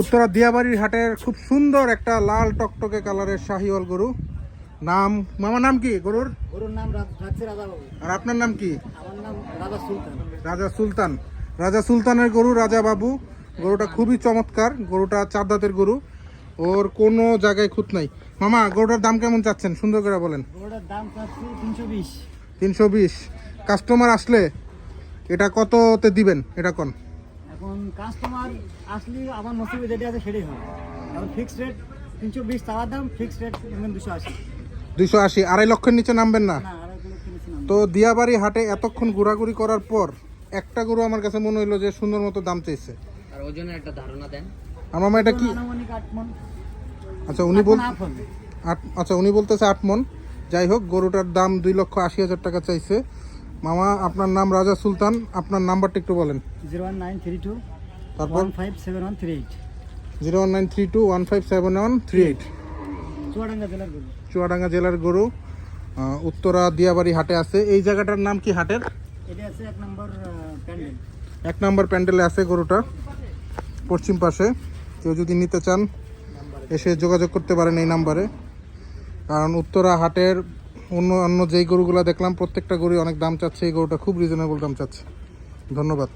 উত্তরা দিয়াবাড়ির হাটের খুব সুন্দর একটা লাল টকটকে কালারের শাহিওয়াল গরু। নাম মামা নাম কি গরুর? গরুর নাম রাজা বাবু। আর আপনার নাম কি? আমার নাম রাজা সুলতান। রাজা সুলতান। রাজা সুলতানের গরু রাজা বাবু। গরুটা খুবই চমৎকার। গরুটা চার দাঁতের গরু। ওর কোনো জায়গায় খুঁত নাই। মামা গরুটার দাম কেমন চাচ্ছেন? সুন্দর করে বলেন। গরুটার দাম চাচ্ছি তিনশো বিশ। তিনশো বিশ। কাস্টমার আসলে এটা কততে দিবেন? এটা কোন? এখন কাস্টমার আসলে আমার নসিবে যেটা আছে সেটাই হবে। এখন ফিক্সড রেট তিনশো বিশ চাওয়ার দাম ফিক্সড রেট দুশো আশি। দুশো আশি আড়াই লক্ষের নিচে নামবেন না? তো দিয়াবাড়ি হাটে এতক্ষণ ঘোরাঘুরি করার পর একটা গরু আমার কাছে মনে হইল যে সুন্দর মতো দাম চাইছে। আর ওজনের একটা ধারণা দেন। আর মামা এটা কি? আট মন। আচ্ছা উনি বল আট আচ্ছা উনি বলতেছে আট মন। যাই হোক গরুটার দাম দুই লক্ষ আশি হাজার টাকা চাইছে। মামা আপনার নাম রাজা সুলতান আপনার নাম্বারটা একটু বলেন। Zero one nine three two তারপর? One five seven one three eight. Zero one nine three two one five seven one three eight. Chuadanga জেলার গরু। চুয়াডাঙ্গা জেলার গরু উত্তরা দিয়াবাড়ি হাটে আছে। এই জায়গাটার নাম কি হাটের? এটা আছে এক নম্বর প্যান্ডেল। এক নম্বর প্যান্ডেলে আছে গরুটা পশ্চিম পাশে। কেউ যদি নিতে চান এসে যোগাযোগ করতে পারেন এই নাম্বারে। কারণ উত্তরা হাটের অন্য অন্য যেই গরুগুলো দেখলাম, প্রত্যেকটা গরু অনেক দাম চাচ্ছে, এই গরুটা খুব রিজনেবল দাম চাচ্ছে। ধন্যবাদ।